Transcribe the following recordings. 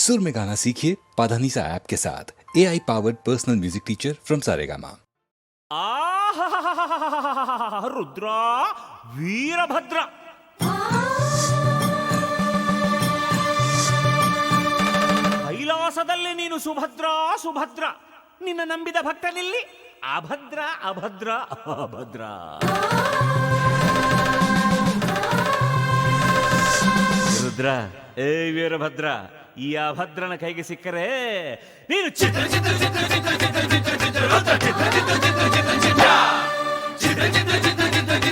सुर में गाना सीखिए पाधानीसा ऐप के साथ। A I powered personal music teacher from Saregama Rudra Veerabhadra ಕೈಲಾಸದಲ್ಲಿ ನೀನು ಸುಭದ್ರ ಸುಭದ್ರ ನಿನ್ನ ನಂಬಿದ ಭಕ್ತನಿಲ್ಲಿ ಅಭದ್ರ ಅಭದ್ರ ಅಭದ್ರ ರುದ್ರ ಏ ವೀರಭದ್ರ. ಈ ಅಭದ್ರನ ಕೈಗೆ ಸಿಕ್ಕರೆ ನೀನು ಚಿತ್ರ ಚಿತ್ರ ಚಿತ್ರ ಚಿತ್ರ ಚಿತ್ರ ಚಿತ್ರ ಚಿತ್ರ ಚಿತ್ರ ಚಿತ್ರ ಚಿತ್ರ ಚಿತ್ರ ಚಿತ್ರ ಚಿತ್ರ ಯಾವ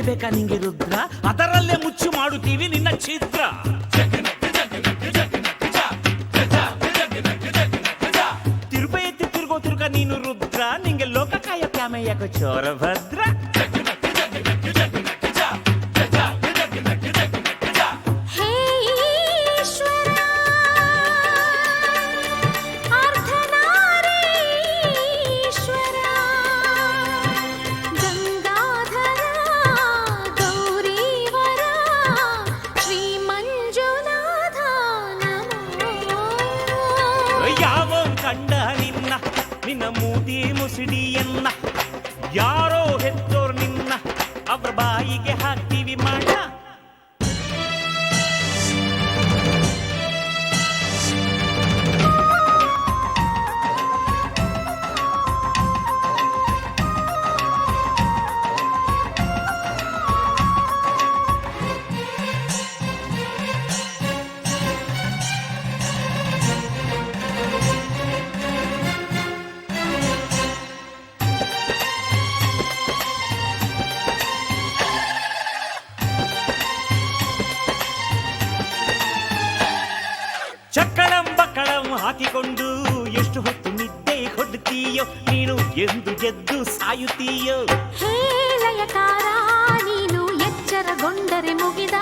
ಬೇಕಾ ನಿಂಗೆ ರುದ್ರ ಅದರಲ್ಲೇ ಮುಚ್ಚು ಮಾಡುತ್ತೀವಿ ನಿನ್ನ ಚಿತ್ರ ತಿರುಪ ಎತ್ತಿ ತಿರುಗೋ ತಿರುಗ ನೀನು ರುದ್ರ ನಿಂಗೆ ಲೋಕಕಾಯ ಕ್ಯಾಮೆಯಕ ಚೋರ ಭದ್ರ ನಿನ್ನ ಮೂತಿ ಮುಸಿಡಿಯನ್ನ ಯಾರೋ ಹೆತ್ತೋರ್ ನೀನು ಎಂದು ಎದ್ದು ಸಾಯುತ್ತೀಯೋ? ಹೇ ಲಯಕಾರ ನೀನು ಎಚ್ಚರಗೊಂಡರೆ ಮುಗಿದ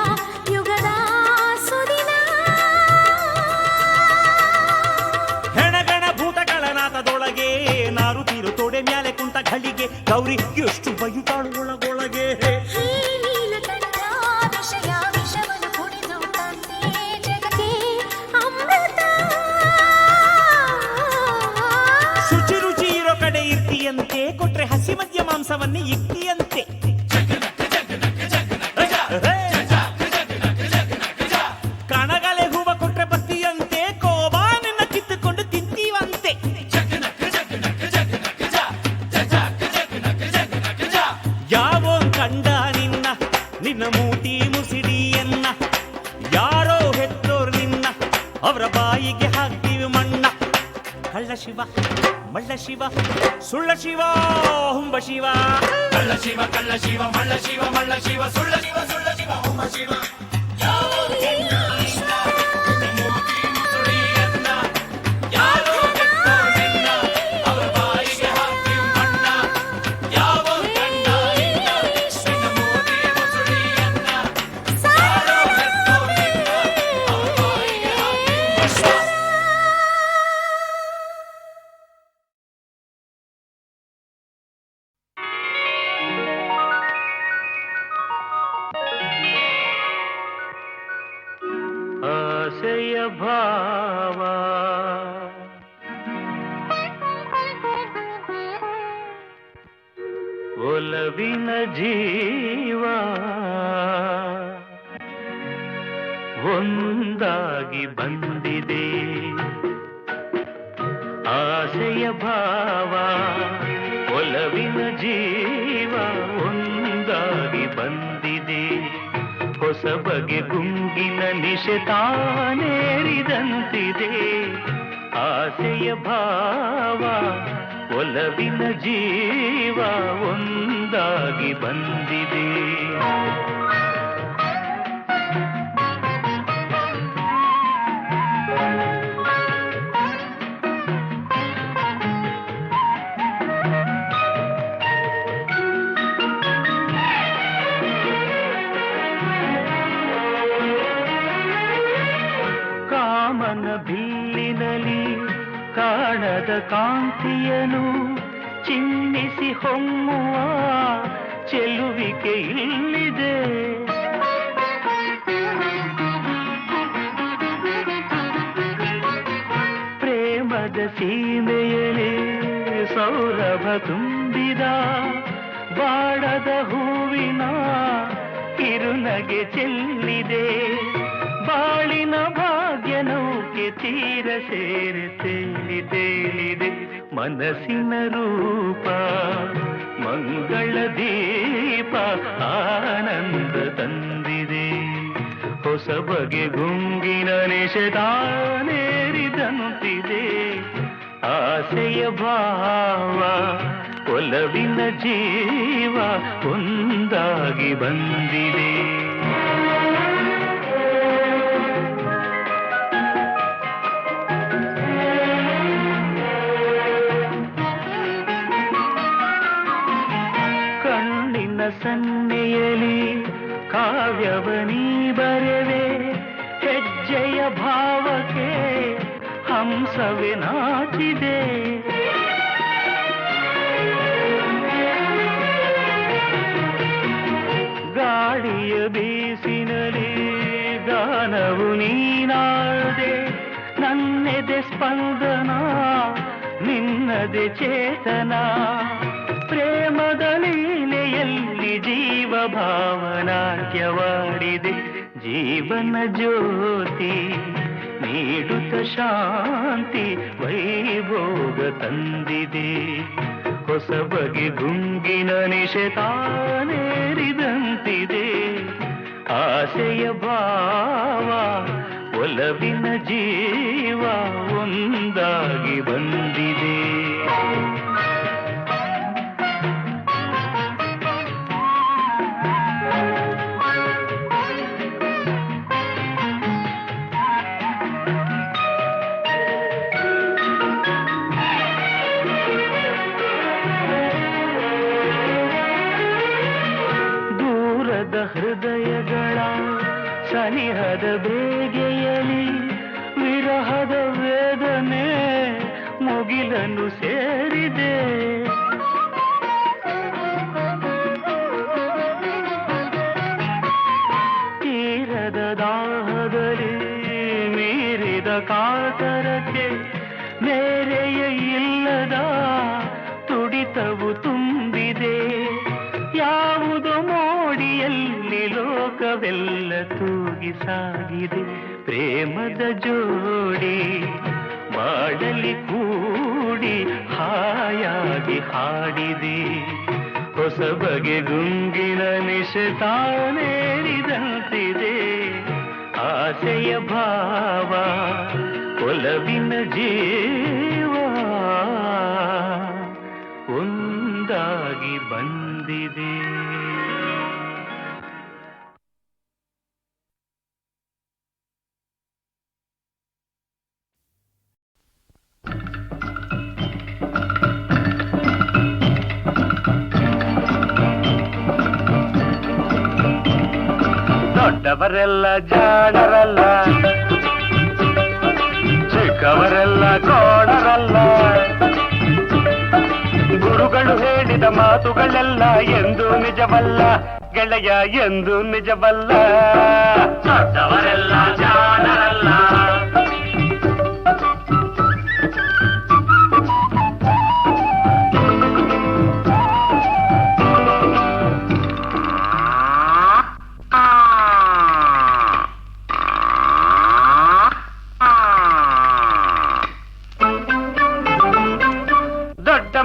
ಯುಗದ ಸುದಿನ. ಹೆಣಗಣ ಭೂತಗಳ ನಾಥದೊಳಗೆ ನಾರುತ್ತೀರು ತೊಡೆ ಮ್ಯಾಲೆ ಕುಂತ ಘಳಿಗೆ ಗೌರಿ ಎಷ್ಟು ಬೈತಾಳು ಒಳಗೊಳಗೆ ಮೋಸವನ್ನೇ ಇಕ್ಕಿಯಂತೆ ಕಣಗಲೆ ಹೂವ ಕೊಟ್ರೆ ಬತ್ತಿಯಂತೆ ಕೋಬಾ ನಿನ್ನ ಕಿತ್ತುಕೊಂಡು ತಿಂತೀವಂತೆ. ಯಾವೋ ಕಂಡ ನಿನ್ನ ನಿನ್ನ ಮೂತಿ ಮುಸಿಡಿಯನ್ನ ಯಾರೋ ಹೆತ್ತೋರ್ ನಿನ್ನ, ಅವರ ಬಾಯಿಗೆ ಶಿವ, ಮಳ್ಳ ಶಿವ, ಸುಳ್ಳ ಶಿವ, ಹುಂಬ ಶಿವ. ಕಳ್ಳ ಶಿವ ಕಳ್ಳ ಶಿವ, ಮಳ್ಳ ಶಿವ ಮಳ್ಳ ಶಿವ, ಸುಳ್ಳ ಶಿವ ಸುಳ್ಳ ಶಿವ, ಹುಂಬ ಶಿವ. ಒಲವಿನ ಜೀವ. ಒಂದಾಗಿ ಬಂದಿದೆ ಆಸೆಯ ಭಾವ, ಒಲವಿನ ಜೀವ ಒಂದಾಗಿ ಬಂದಿದೆ. ಹೊಸ ಬಗೆ ಗುಂಗಿನ ನಿಶತಾನೇರಿದಂತಿದೆ ಆಸೆಯ ಭಾವ, ಒಲವಿನ ಜೀವ ಒಂದಾಗಿ ಬಂದಿದೆ ಕಾಮನ ಕಿರುನಗೆ ಚೆಲ್ಲಿದೆ. ಬಾಳಿನ ಭಾಗ್ಯ ನೌಕೆ ತೀರ ಸೇರಿ ತೇಲಿ ತೇಲಿದೆ ಮನಸ್ಸಿನ ರೂಪ, ಮಂಗಳ ದೀಪ ಆನಂದ ತಂದಿದೆ. ಹೊಸ ಬಗೆ ಗುಂಗಿನ ನಿಷದಾನೇರಿದಂತಿದೆ ಆಸೆಯ ಭಾವ ಒಲವಿನ ಜೀವ ಒಂದಾಗಿ ಬಂದಿದೆ. ಕಣ್ಣಿನ ಸನ್ನೆಯಲ್ಲಿ ಕಾವ್ಯವನೀ ಬರೆವೆ ಹೆಜ್ಜೆಯ ಭಾವಕ್ಕೆ ಹಂಸವೇ ನಾಚಿದೆ. ಸ್ಪಂದನ ನಿನ್ನದೆ ಚೇತನ, ಪ್ರೇಮದ ಲೀಲೆಯಲ್ಲಿ ಜೀವ ಭಾವನಾಟ್ಯವಾಡಿದೆ ಜೀವನ ಜ್ಯೋತಿ ನೀಡುತ್ತ ಶಾಂತಿ ವೈಭೋಗ ತಂದಿದೆ. ಹೊಸ ಬಗೆ ಗುಂಗಿನ ನಿಷೇಧಾನೇರಿದಂತಿದೆ ಆಸೆಯ ಭಾವ, ಒಲವಿನ ಜೀವ ಒಂದಾಗಿ ಬಂದಿದೆ ಕಾಯ್ದ ಕಾತರಕ್ಕೆ ಬೇರೆಯೇ ಇಲ್ಲದ ತುಡಿತವು ತುಂಬಿದೆ. ಯಾವುದು ಮೋಡಿಯಲ್ಲಿ ಲೋಕವೆಲ್ಲ ತೂಗಿ ಸಾಗಿದೆ. ಪ್ರೇಮದ ಜೋಡಿ ಮಾಡಲಿ ಕೂಡಿ ಹಾಯಾಗಿ ಹಾಡಿದೆ. ಹೊಸ ಬಗೆ ಗುಂಗಿನ ನಿಶತಾನೇರಿದಂತೆ ಆಸೆಯ ಭಾವ ಒಲವಿನ ಜೀವ. ಒಂದಾಗಿ ಬಂದಿದೆ. ದೊಡ್ಡವರೆಲ್ಲ ಜಾಣರಲ್ಲ ಚಿಕ್ಕವರೆಲ್ಲ ಕೋಣರಲ್ಲ ಗುರುಗಳು ಹೇಳಿದ ಮಾತುಗಳೆಲ್ಲ ಎಂದು ನಿಜವಲ್ಲ ಗೆಳೆಯ ಎಂದು ನಿಜವಲ್ಲ ದೊಡ್ಡವರೆಲ್ಲ ಜಾಣರಲ್ಲ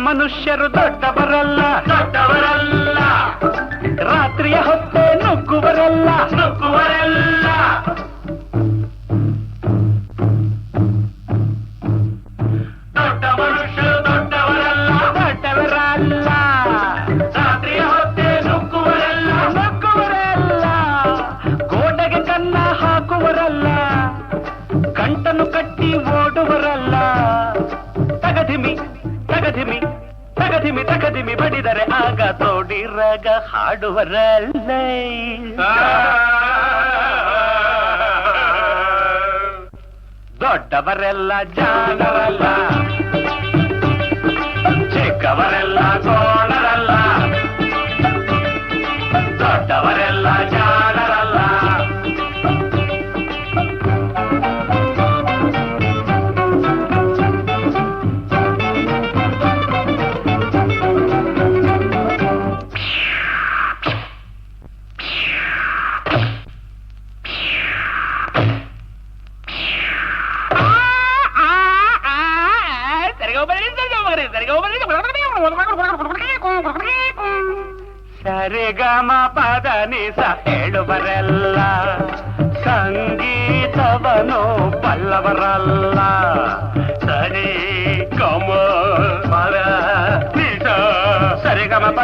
ಮನುಷ್ಯರು ದೊಡ್ಡವರಲ್ಲ. ದೊಡ್ಡವರಲ್ಲ. ರಾತ್ರಿಯ ಹೊತ್ತೆ ನುಗ್ಗುವರಲ್ಲ. ತೋಡಿ ರಾಗ ಹಾಡುವರಲ್ಲ ದೊಡ್ಡವರೆಲ್ಲ ಜಾಣರಲ್ಲ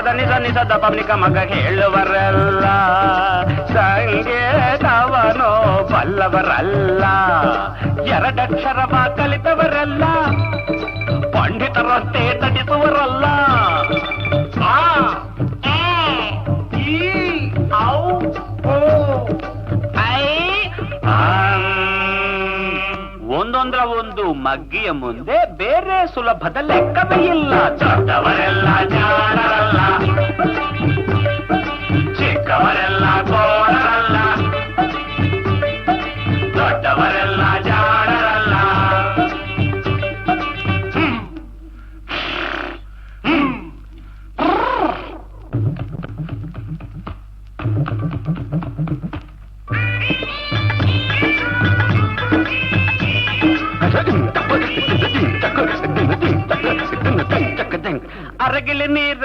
ಪದ ನಿಸ ನಿಸ ದಪನಿಕ ಮಗ ಹೇಳುವರಲ್ಲ. ಸಂಗೀತವನು ಬಲ್ಲವರಲ್ಲ. ಎರಡಕ್ಷರ ಕಲಿತವರಲ್ಲ ಪಂಡಿತರಂತೆ ತಡಿಸುವರಲ್ಲ. ಮಗ್ಗಿಯ ಮುಂದೆ ಬೇರೆ ಸುಲಭದ ಲೆಕ್ಕವೇ ಇಲ್ಲ ದೊಡ್ಡವರೆಲ್ಲ ಜಾಣರಲ್ಲ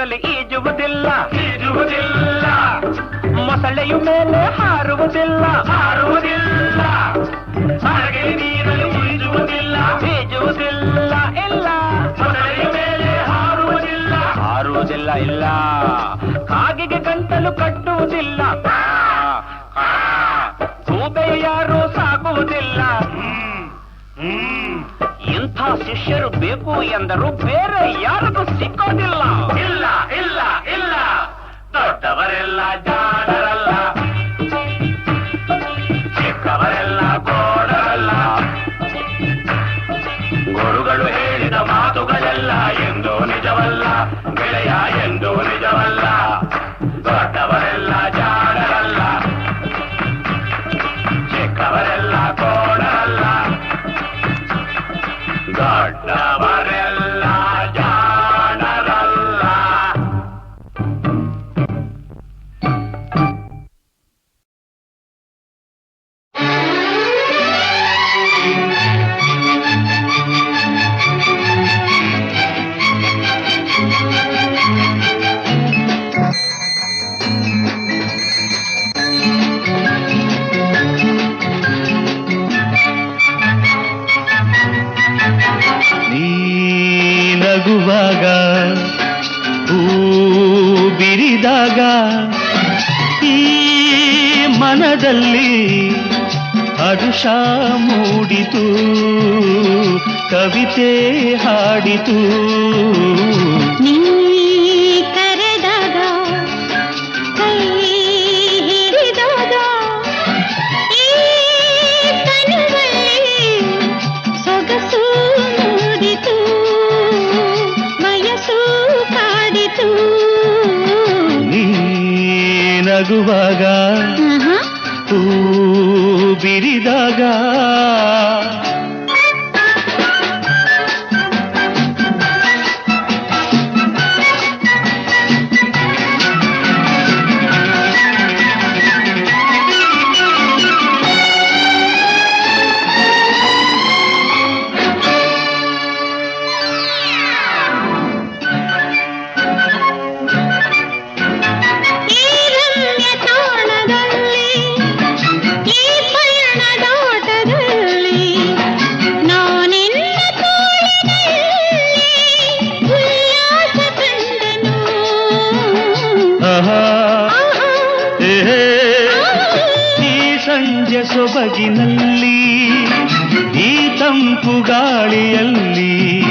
ನೀರಲ್ಲಿ ಈಜುವುದಿಲ್ಲ ಈಜುವುದಿಲ್ಲ. ಮೊಸಳೆಯು ಮೇಲೆ ಹಾರುವುದಿಲ್ಲ ಹಾರುವುದಿಲ್ಲ. ಈಜುವುದಿಲ್ಲ ಈಜುವುದಿಲ್ಲ ಇಲ್ಲ. ಮೊಸಳೆಯ ಮೇಲೆ ಹಾರುವುದಿಲ್ಲ ಹಾರುವುದಿಲ್ಲ, ಇಲ್ಲ. ಕಾಗಿಗೆ ಗಂಟಲು ಕಟ್ಟುವುದಿಲ್ಲ ಗೂಬೆಯ ಯಾರು ಸಾಕುವುದಿಲ್ಲ ಇಂಥ ಶಿಷ್ಯರು ಬೇಕು ಎಂದರು ಬೇರೆ ಯಾರಿಗೂ ಸಿಕ್ಕೋದಿಲ್ಲ. ನಗುವಾಗ ಹೂ ಬಿರಿದಾಗ ಈ ಮನದಲ್ಲಿ ಹರುಷ ಮೂಡಿತು ಕವಿತೆ ಹಾಡಿತು. ಬೆಳಗುವಾಗ ಹೂ ಬಿರಿದಾಗ ಈ ಸಂಜೆ ಸೊಬಗಿನಲ್ಲಿ ಈ ತಂಪು ಗಾಳಿಯಲ್ಲಿ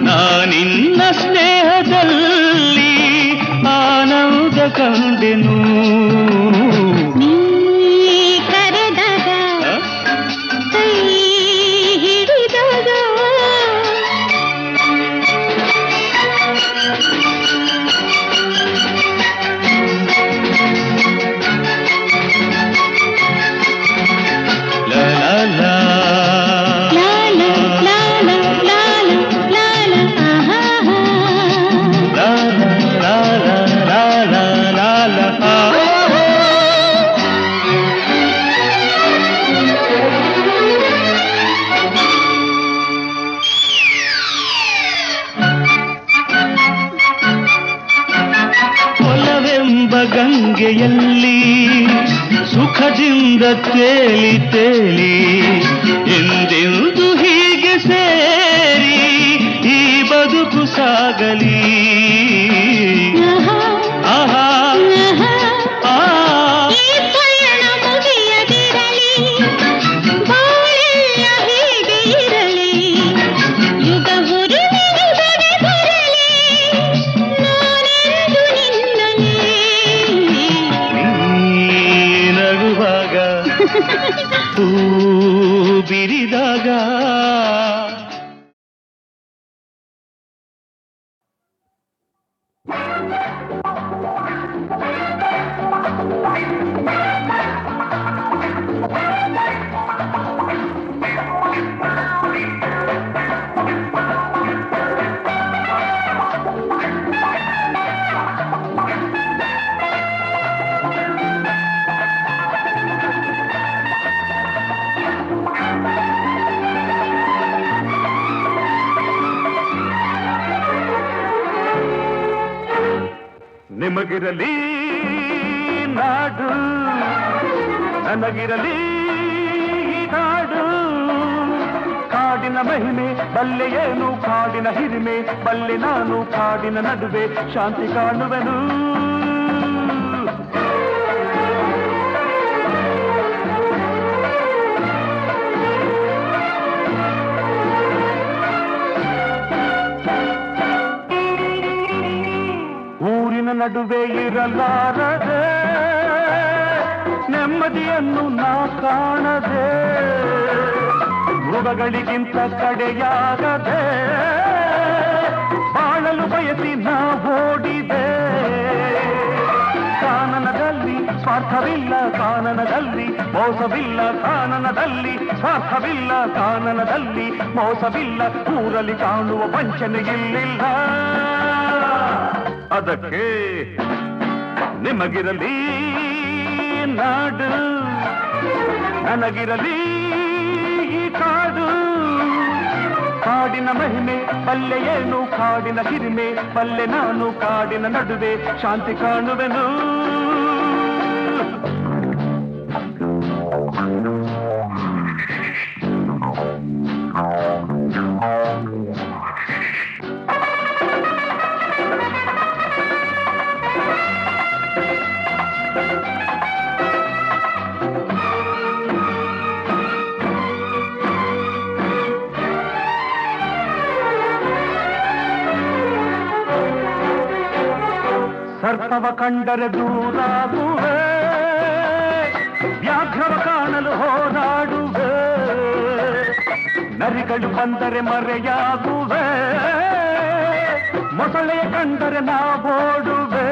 ನಾನಿನ್ನ ಸ್ನೇಹದಲ್ಲಿ ಆನಂದ ಕಂಡೆನು. ಸುಖದಿಂದ ತೇಲಿ ತೇಲಿ ಎಂದೆಂದು ಹೀಗೆ ಸೇರಿ ಈ ಬದುಕು ಸಾಗಲಿ. ಹೂ ಬಿರಿದಾಗ ಮಹಿಮೆ, ಬಲ್ಲೆ ಏನು ಕಾಡಿನ ಹಿರಿಮೆ, ಬಲ್ಲೆ ನಾನು ಕಾಡಿನ ನಡುವೆ ಶಾಂತಿ ಕಾಣುವೆನು. ಊರಿನ ನಡುವೆ ಇರಲಾರದೆ, ನೆಮ್ಮದಿಯನ್ನು ನಾ ಕಾಣದೆ. ಮೃಗಗಳಿಗಿಂತ ಕಡೆಯಾಗದೆ ಬಾಳಲು ಬಯಸಿ ಓಡಿದೆ. ಕಾನನದಲ್ಲಿ ಸ್ವಾರ್ಥವಿಲ್ಲ, ಕಾನನದಲ್ಲಿ ಮೋಸವಿಲ್ಲ, ಕಾನನದಲ್ಲಿ ಸ್ವಾರ್ಥವಿಲ್ಲ, ಕಾನನದಲ್ಲಿ ಮೋಸವಿಲ್ಲ, ಊರಲ್ಲಿ ಕಾಣುವ ವಂಚನೆ ಇಲ್ಲಿಲ್ಲ. ಅದಕ್ಕೆ ನಿಮಗಿರಲಿ ನಾಡು, ನನಗಿರಲಿ ಕಾಡಿನ ಮಹಿಮೆ ಬಲ್ಲೆ ಏನು ಕಾಡಿನ ಹಿರಿಮೆ ಬಲ್ಲೆ ನಾನು ಕಾಡಿನ ನಡುವೆ ಶಾಂತಿ ಕಾಣುವೆನು. ಸರ್ಪವ ಕಂಡರೆ ದೂರಾಗುವೆ, ವ್ಯಾಘ್ರವ ಕಾಣಲು ಹೋರಾಡುವೆ. ನರಿಗಳು ಬಂದರೆ ಮರೆಯಾಗುವೆ, ಮೊಸಳೆಯ ಕಂಡರೆ ನಾವೋಡುವೆ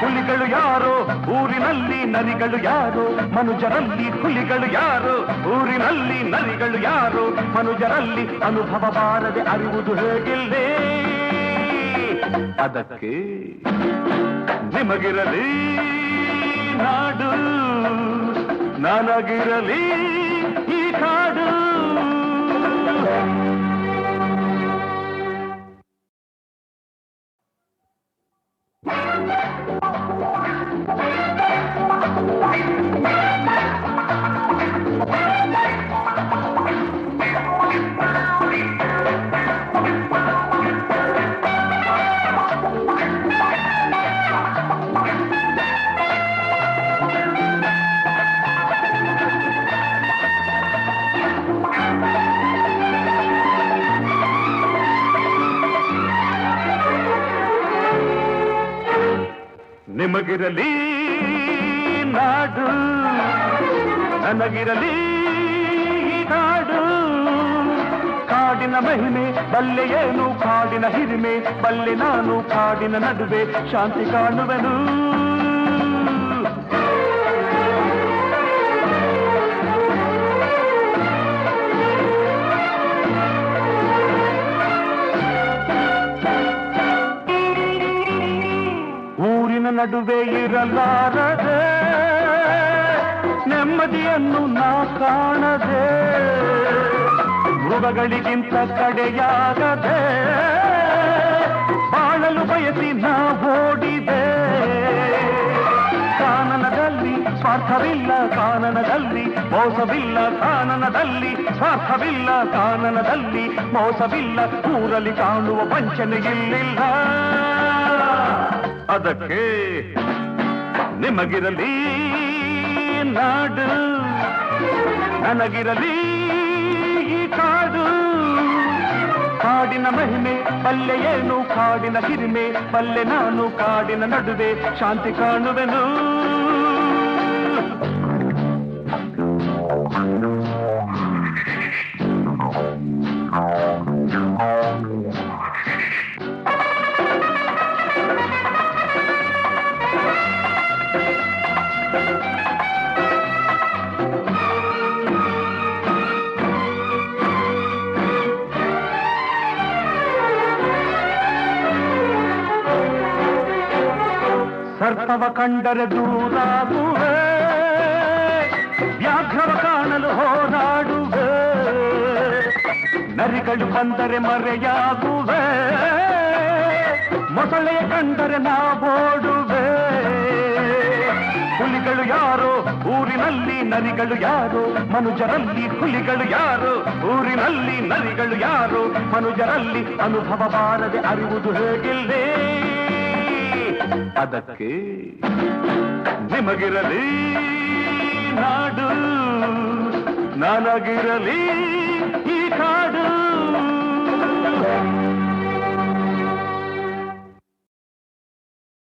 ಹುಲಿಗಳು ಯಾರೋ, ಊರಿನಲ್ಲಿ ನರಿಗಳು ಯಾರು, ಮನುಜರಲ್ಲಿ ಹುಲಿಗಳು ಯಾರು, ಊರಿನಲ್ಲಿ ನರಿಗಳು ಯಾರು, ಮನುಜರಲ್ಲಿ ಅನುಭವ ಬಾರದೆ ಅರಿವುದು ಹೇಗಿಲ್ಲೇ? ಅದಕ್ಕೆ ನಿಮಗಿರಲಿ ನಾಡು ನನಗಿರಲಿ ಈ ಕಾಡು. ಬಲ್ಲೆ ಏನು ಕಾಡಿನ ಹಿರಿಮೆ, ಬಲ್ಲೆ ನಾನು ಕಾಡಿನ ನಡುವೆ ಶಾಂತಿ ಕಾಣುವೆನು. ಊರಿನ ನಡುವೆ ಇರಲಾರದೆ, ನೆಮ್ಮದಿಯನ್ನು ನಾ ಕಾಣದೆ. ಮೃಗಗಳಿಗಿಂತ ಕಡೆಯಾಗದೆ ಬಾಳಲು ಬಯಸಿ ನಾ ಓಡಿದೆ. ಕಾನನದಲ್ಲಿ ಸ್ವಾರ್ಥವಿಲ್ಲ, ಕಾನನದಲ್ಲಿ ಮೋಸವಿಲ್ಲ, ಕಾನನದಲ್ಲಿ ಸ್ವಾರ್ಥವಿಲ್ಲ, ಕಾನನದಲ್ಲಿ ಮೋಸವಿಲ್ಲ, ಊರಲ್ಲಿ ಕಾಣುವ ವಂಚನೆ ಇಲ್ಲಿಲ್ಲ. ಅದಕ್ಕೆ ನಿಮಗಿರಲಿ ನಾಡು, ನನಗಿರಲಿ ಕಾಡಿನ ಮಹಿಮೆ ಬಲ್ಲೆ ಏನು? ಕಾಡಿನ ಹಿರಿಮೆ ಪಲ್ಲೆ ನಾನು ಕಾಡಿನ ನಡುವೆ. ಶಾಂತಿ ಕಾಣುವೆನು. ಸರ್ಪವ ಕಂಡರೆ ದೂರಾಗುವೆ, ವ್ಯಾಘ್ರವ ಕಾಣಲು ಹೋರಾಡುವೆ. ನರಿಗಳು ಬಂದರೆ ಮರೆಯಾಗುವೆ, ಮೊಸಳೆಯ ಕಂಡರೆ ನಾವೋಡುವೆ ಹುಲಿಗಳು ಯಾರೋ? ಊರಿನಲ್ಲಿ ನರಿಗಳು ಯಾರು? ಮನುಜರಲ್ಲಿ ಹುಲಿಗಳು ಯಾರು? ಊರಿನಲ್ಲಿ ನರಿಗಳು ಯಾರು? ಮನುಜರಲ್ಲಿ ಅನುಭವ ಬಾರದೆ ಅರಿವುದು ಹೇಗಿಲ್ಲೇ? ಅದಕ್ಕೆ ನಿಮಗಿರಲಿ ನಾಡು ನನಗಿರಲಿ ಈ ಕಾಡು.